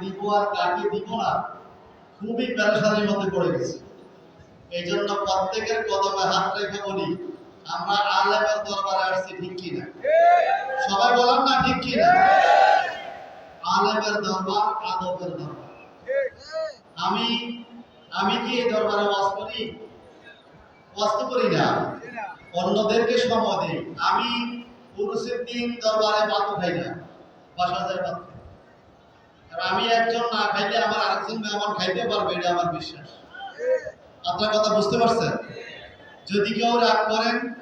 দিব আর কাকে দিব না, খুবই মধ্যে পড়ে গেছে। এই জন্য প্রত্যেকের কদমে হাত রেখে বলি, আমরা আলেমের দরবারে আসছি ঠিক কিনা? সবাই না ঠিক কিনা? আলেমের দরবার, আদবের দরবার। আমি আমি কি এই দরবারে ওয়াজ করি? ওয়াজ করি না। অন্যদেরকে সময় দিই। আমি পুরুষের দিন দরবারে ভাত খাই না। বাসা যায় আমি একজন না খাইলে আমার আরেকজন মেহমান খাইতে পারবে, এটা আমার বিশ্বাস। আপনার কথা বুঝতে পারছেন? যদি কেউ রাগ করেন,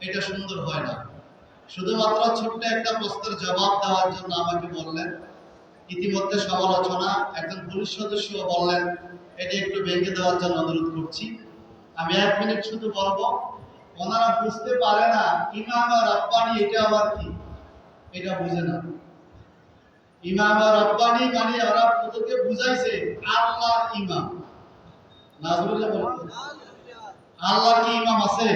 এটা সুন্দর হয় না। শুধুমাত্র ছোট্ট একটা প্রশ্নের জবাব দেওয়ার জন্য আমাকে বললেন। ইতিমধ্যে সমালোচনা, একজন পুলিশ সদস্য বললেন, এটা একটু ভেঙে দেওয়ার জন্য অনুরোধ করছি। আমি এক মিনিট শুধু বলব, ওনারা বুঝতে পারে না, ইমাম আর রব্বানি এটা আবার কি? এটা বুঝে না। ইমাম রব্বানি মানে ওদেরকে বুঝাইছে, আল্লাহর ইমাম। আল্লাহ কি ইমাম আছে?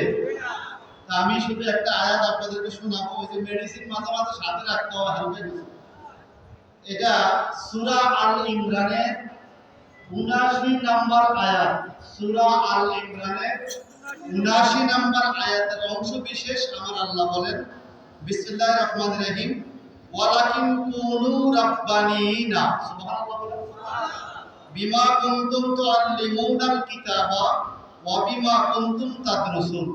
আমি শুধু একটা আয়াত আপনাদেরকে শোনাবো, ওই যে মেডিসিন মাঝে মাঝে সাথে রাখতে হবে কিছু এটা সূরা আল ইমরানের 79 নাম্বার আয়াত। সূরা আল ইমরানের 79 নাম্বার আয়াতের অংশ বিশেষ আমার আল্লাহ বলেন। বিসমিল্লাহির রহমানির রহিম। ওয়ালাকিন কুনু রাব্বানিনা সুবহানাল্লাহ। বিমা কুনতুম তুআল্লিমুনাল কিতাবা ওয়া বিমা কুনতুম তাদরুসুন।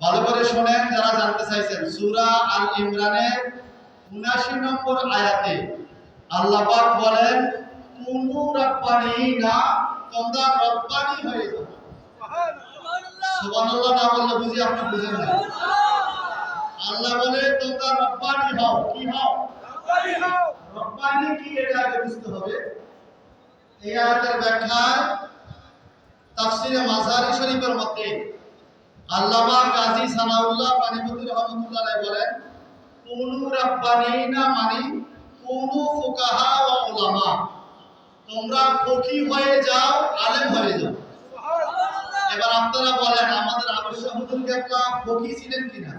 ভালো করে শুনেন যারা জানতে চাইছেন সূরা আল ইমরানের 79 নম্বর আয়াতে আল্লাহ পাক বলেন কুনু রাব্বানিনা তোমরা রব্বানি হয়ে যাও। সুবহানাল্লাহ। না বললে বুঝি আপনি বুঝেন না আল্লাহ বলে তোমরা রব্বানি হও। কি হও? রব্বানি কি? এটা আগে বুঝতে হবে। এই আয়াতের ব্যাখ্যায় তাফসিরে মাজারি শরীফের মধ্যে আল্লামা কাজী সানাউল্লাহ পানিপতি রহমতুল্লাহ বলেন কুনু রাব্বানিনা মানে কুনু ফুকাহা ওয়া উলামা। তোমরা ফকি হয়ে যাও আলেম হয়ে যাও। এবার আপনারা বলেন আমাদের আবশ্যক হুজুর কেবলা ফকি ছিলেন কিনা?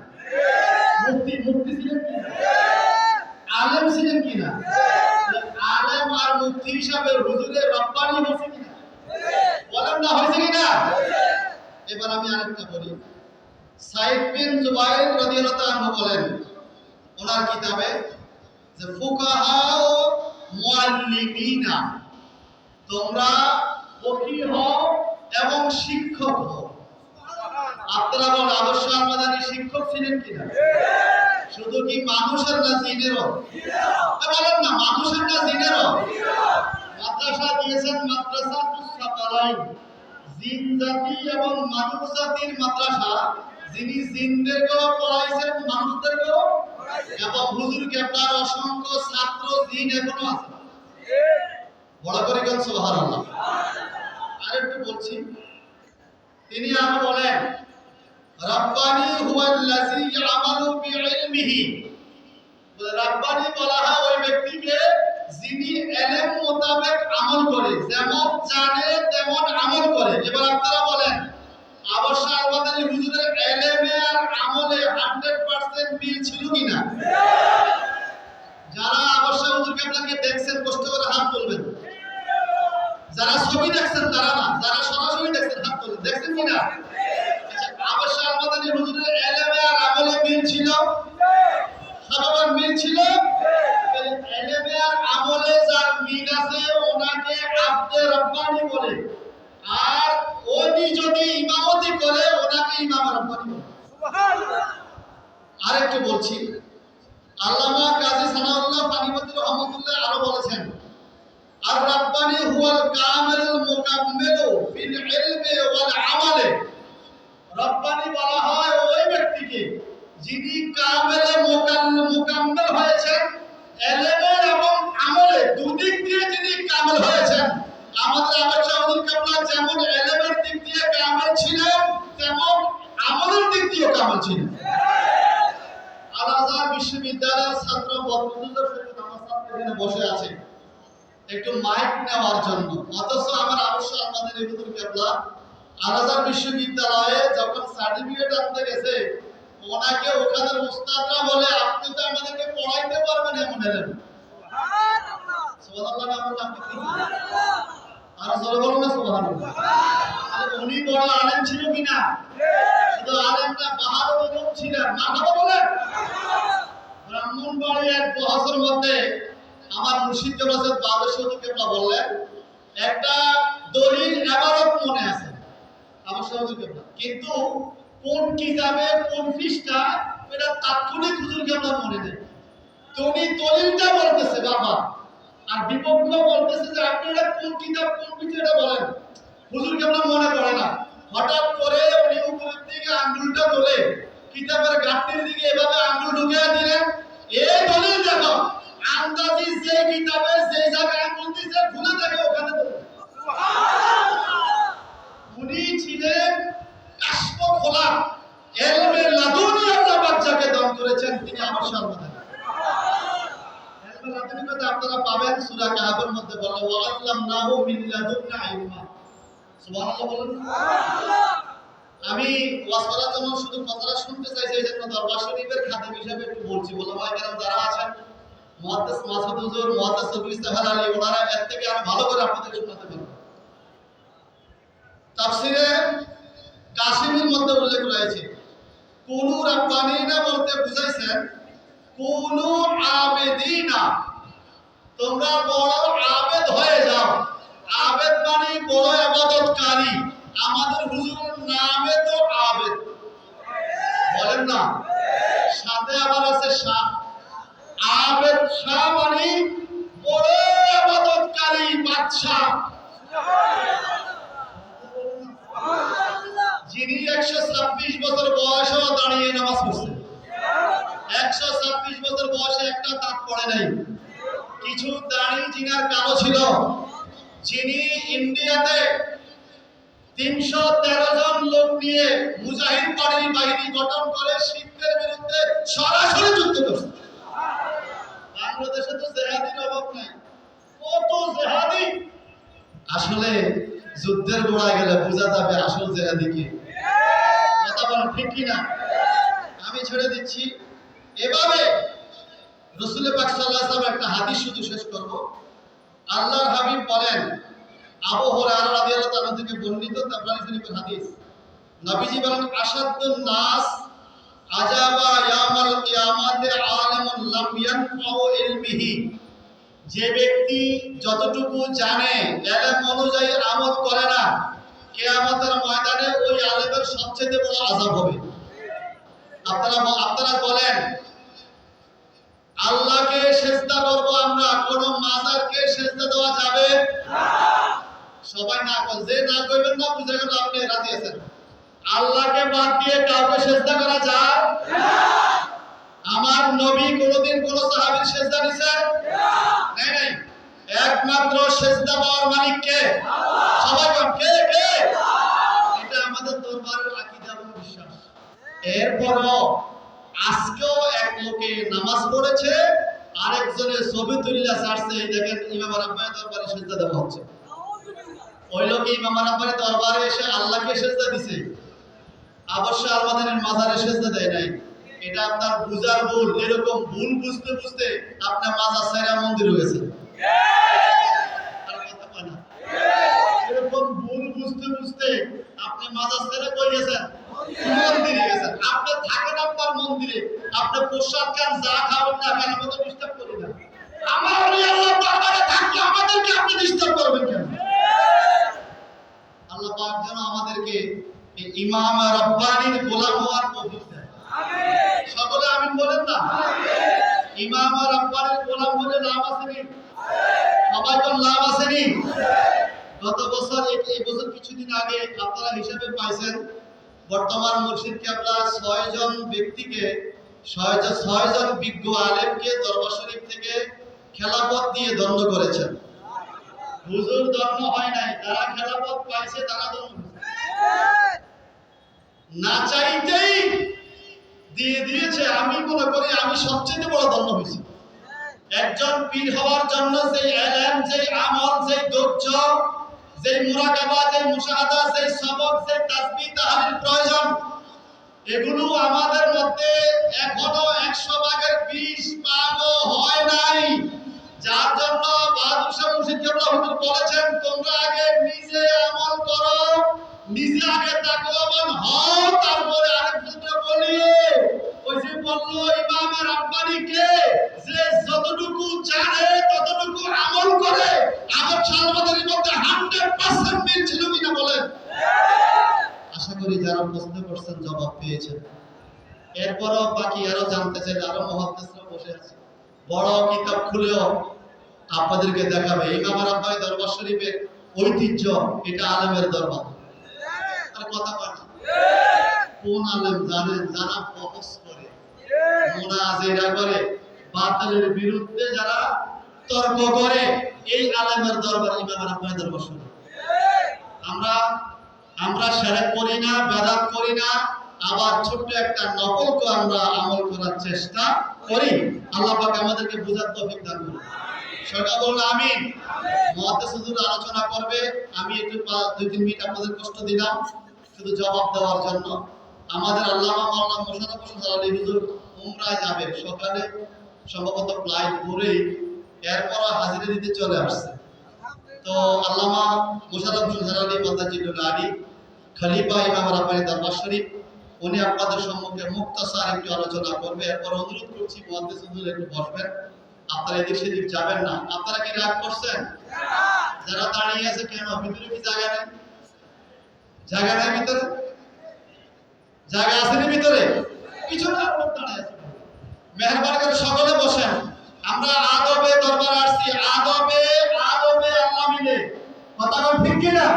মুফতি মুফতি ছিলেন কিনা? আলেম ছিলেন কিনা? আলেম আর হিসাবে রব্বানি হয়েছে বলেন না, হয়েছে এবার আমি আরেকটা বলি। সাইদ বিন জুবাইর রাদিয়াল্লাহু আনহু বলেন, ওনার কিতাবে যে ফুকাহা ও মুআল্লিমিনা, তোমরা ফকিহ হও এবং শিক্ষক হও। আপনারা বলেন, অবশ্য আমাদের শিক্ষক ছিলেন কিনা? শুধু কি মানুষের না জিনেরও? বলেন না, মানুষের না জিনেরও? মাদ্রাসা দিয়েছেন মাদ্রাসা তুসাকালাইন জিন জাতি এবং মানুষ জাতির মাদ্রাসা, যিনি জিনদেরকেও পড়াইছেন, মানুষদেরকেও? এবং হুজুর কেবলার অসংখ্য ছাত্র, জিন এখনও আছে? বড় করে গেল সুবহানাল্লাহ। আরেকটু বলছি। তিনি আরও বলেন রাব্বানি হুয়াল্লাযী ইয়ামালু বিইলমিহি। রাব্বানি বলা হয় ওই ব্যক্তিকে যিনি এলেম মোতাবেক আমল করে, যেমন জানে তেমন আমল করে। এবার আপনারা বলেন অবশ্য আমাদের হুজুরের এলেমে আর আমলে 100% মিল ছিল কিনা যারা অবশ্য হুজুরকে আপনাকে দেখছেন, কষ্ট করে হাত তুলবেন। যারা ছবি দেখছেন, তারা না যারা সরাসরি দেখছেন হাত তুলবেন দেখছেন কিনা আচ্ছা অবশ্য আমাদের হুজুরের এলেমে আর আমলে মিল ছিল সবার মিল ছিল তাহলে এলেমে আর আমলে যার মিল আছে ওনাকে আব্দে রব্বানি বলে আর উনি যদি ইমামতি করে ওনাকে ইমাম রব্বানি আরেকটু বলছি আল্লামা কাজী সানাউল্লাহ পানিপতি রহমতুল্লাহ আরও বলেছেন আর রাব্বানি হুয়াল কামিলুল মুকাম্মিলু ফিল ইলমি ওয়াল আমালে। রব্বানি বলা হয় ওই ব্যক্তিকে যিনি কামেলে মোকাম্মেল এলেমে এবং একটু মাইক নেওয়ার জন্য। অথচ আমার অবশ্য আমাদের ইবুদুল কেবলা আল আজহার বিশ্ববিদ্যালয়ে যখন সার্টিফিকেট আনতে গেছে, ওনাকে ওখানের উস্তাদরা বলে, আপনি তো আমাদেরকে পড়াইতে পারবেন এমন এলেন। আর জোরে উনি বড় এক বহসের মধ্যে আমার মুর্শিদ কেবলাসের বাদশাহ কেবলা বললেন একটা দলিল এবারত মনে আছে। আমার কেবলা কিন্তু কোন কিতাবে, কোন পৃষ্ঠা, এটা তাৎক্ষণিক হুজুর কেবলা মনে নেই। তো উনি দলিলটা বলতেছে বাবা আর বিপক্ষ বলতেছে যে আপনি এটা কোন কিতাব, কোন পৃষ্ঠা এটা বলেন। হুজুর কেবলা মনে পড়ে না। হঠাৎ করে উনি উপরের দিকে আঙ্গুলটা তোলে কিতাবের গাঁটটির দিকে এভাবে আঙ্গুল ঢুকিয়ে দিলেন এই দলিল দেখো আন্দাজি যে কিতাবে যে জায়গায় আঙ্গুল দিয়েছে খুলে দেখে ওখানে তো উনি ছিলেন কাশ্ম খোলা এলমে লাদুনি আল্লাহ বাচ্চাকে দান করেছেন তিনি আমার সামনে এলমে লাদুনি কথা আপনারা পাবেন সূরা কাহাবের মধ্যে বলা ওয়া আল্লামনাহু মিন লাদুন্না ইলমা সুবহানাল্লাহ বলুন আমি ওয়াজ করার জন্য শুধু কথাটা শুনতে চাইছি এই জন্য দরবার শরীফের খাদেম হিসেবে একটু বলছি। যারা আছেন মুহাদ্দিস মাসুদ হুজুর ইস্তাফার আলী ওনারা এর থেকে আমি ভালো করে আপনাদের শোনাতে পারব তাফসিরে কাশিমের মধ্যে উল্লেখ রয়েছে কোন রাব্বানিনা বলতে বুঝাইছেন কোন আবেদিনা। তোমরা বড় আবেদ হয়ে যাও। আবেদ মানে বড় ইবাদতকারী আমাদের হুজুরের নামে তো আবেদ। বলেন না। সাথে আবার আছে শাহ আবেদ শাহ মানে বড় ইবাদতকারী বাদশা যিনি একশো ছাব্বিশ বছর বয়সেও দাঁড়িয়ে নামাজ পড়ছেন। একশো ছাব্বিশ বছর বয়সে একটা দাঁত পড়ে নাই। জিনার কালো ছিল। যিনি ইন্ডিয়াতে তিনশো তেরো জন লোক নিয়ে মুজাহিদ বাহিনী বাহিনী গঠন করে শিখদের বিরুদ্ধে সরাসরি যুদ্ধ করছে। বাংলাদেশে তো জেহাদির অভাব নাই। কত জেহাদি? আসলে যুদ্ধের গোড়ায় গেলে বোঝা যাবে আসল জেহাদি কি। কথা ঠিক কিনা? আমি ছেড়ে দিচ্ছি। এভাবে রসুল পাক একটা হাদিস শুধু শেষ করব। আল্লাহর হাবিব বলেন বর্ণিত হাদিস। আজাবা যে ব্যক্তি যতটুকু জানে অনুযায়ী আমল করে না, কিয়ামতের ময়দানে ওই আলেমের সবচেয়ে বড় আযাব হবে। আপনারা আপনারা বলেন আল্লাহকে সেজদা করব আমরা, কোন মাজারকে সেজদা দেওয়া যাবে সবাই না কর যে না করবেন না, বুঝে গেল আপনি রাজি আছেন। আল্লাহকে বাদ দিয়ে কাউকে সেজদা করা যায়? আমার নবী কোনদিন কোন সাহাবীর সেজদা দিছে? নাই নাই। একমাত্র সেজদা পাওয়ার মালিক কে? সবাই বল, কে কে? এটা আমাদের দরবারের আকীদা এবং বিশ্বাস। এরপরও আজকেও এক লোকে নামাজ পড়েছে, আরেকজনের ছবি তুলিলা ছাড়ছে, এই দেখেন ইমাম রাব্বানি দরবারে সেজদা দেওয়া হচ্ছে। ওই লোকে ইমাম রাব্বানি দরবারে এসে আল্লাহকে সেজদা দিছে। অবশ্য আমাদের মাজারে সেজদা দেয় নাই। এটা আপনার বুঝার ভুল, এরকম ভুল বুঝতে বুঝতে আপনার মাজার সাইরা মন্দির হয়েছে। এরকম ভুল বুঝতে বুঝতে আপনি মাজার ছেড়ে কই গেছেন? মন্দিরে গেছেন। আপনি থাকেন আপনার মন্দিরে। আপনি প্রসাদ খান যা খাবেন না কেন আমরা ডিস্টার্ব করি না। আমার আল্লাহ দরবারে থাকলে আমাদেরকে আপনি ডিস্টার্ব করবেন কেন? আল্লাহ পাক যেন আমাদেরকে ইমাম রব্বানির গোলাম হওয়ার তৌফিক দেয় সকলে আমিন বলেন না? ইমাম রব্বানির গোলাম হলে লাভ আসেনি সবাই কোন লাভ আসেনি গত বছর এই বছর কিছুদিন আগে আপনারা হিসাবে পাইছেন বর্তমান মুর্শিদকে আপনারা ছয় জন ব্যক্তিকে, ছয় জন বিজ্ঞ আলেমকে দরবার শরীফ থেকে খেলাপথ দিয়ে দণ্ড করেছেন। হুজুর দণ্ড হয় নাই, যারা খেলাপথ পাইছে তারা দণ্ড। না চাইতেই দিয়ে দিয়েছে, আমি মনে করি আমি সবচেয়ে বড় দণ্ড হয়েছি। একজন পীর হওয়ার জন্য যে এলেম যে আমল যে ধৈর্য যে মুরাকাবা যে মুশাহাদা যে সবক যে তাসবিহ তাহলিল প্রয়োজন, এগুলো আমাদের মধ্যে এখনও একশো ভাগের বিশ ভাগও হয় নাই। যার জন্য বাহাদুর শাহ মুর্শিদ কেবলা হুজুর বলেছেন, তোমরা আগে নিজে আমল করো, নিজে আগে তাকওয়াবান হও, তারপরে আরেকজনকে বলিও। ওই যে বলল ইমাম রাব্বানি কে? যে যতটুকু জানে, ততটুকু আমল করে, আমার সালমাদের যারা জবাব পেয়েছেন। এরপরও বাকি আরও জানতে আরও মহাদ্দেশরা বসে আছে। বড় কিতাব খুলেও আপনাদেরকে দেখাবে। দরবার শরীফের ঐতিহ্য, এটা আলেমের দরবার। আর কথা কোন জানেন যারা করে? মুনাজিরা করে, বাতিলের বিরুদ্ধে যারা তর্ক করে, এই আলেমের দরবার ইমাম দরবার শরীফ। আমরা আমরা সেরেক করি না, বেদাত করি না, আবার ছোট্ট একটা নকলকে আমরা আমল করার চেষ্টা করি। আল্লাহ পাক আমাদেরকে বোঝার তৌফিক দান করুন। সরকার বলুন আমিন। মহাদেশ হুজুর আলোচনা করবে। আমি একটু দুই, তিন মিনিট আপনাদের কষ্ট দিলাম, শুধু জবাব দেওয়ার জন্য। আমাদের আল্লামা মাওলানা মোশাররফ হোসেন আলী হুজুর উমরায় যাবে। সকালে সম্ভবত ফ্লাইট ঘুরেই এরপর হাজিরা দিতে চলে আসছে। তো আল্লামা মুশাররফ হোসেন আলী মাদাজিদুল আলী খলিফা ইমাম রাব্বানি দরবার শরীফ, উনি আপনাদের সম্মুখে মুক্তাসার একটু আলোচনা করবে। এরপর অনুরোধ করছি, মুহাদ্দিস হুজুর, একটু বসবেন। আপনারা এদিক সেদিক যাবেন না। আপনারা কি রাগ করছেন? যারা দাঁড়িয়ে আছে, কেন? ভিতরে কি জায়গা নেই? জায়গা নেই ভিতরে? জায়গা আছে না ভিতরে? পিছনে লোক দাঁড়িয়ে আছে। মেহরবানি করে সকলে বসেন। আমরা আদবে দরবার আসছি। আদবে আদবে আল্লাহ মিলে। কথা ঠিক কিনা?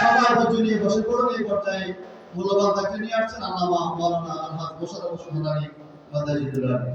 সবাই তো নিয়ে বসে পড়ুন, এই পর্যায়ে মূল্যবান তাকে নিয়ে আসছেন আল্লামা মাওলানা আলহাজ মোশাররফ হোসেন আলী মাদাজিদুল আলী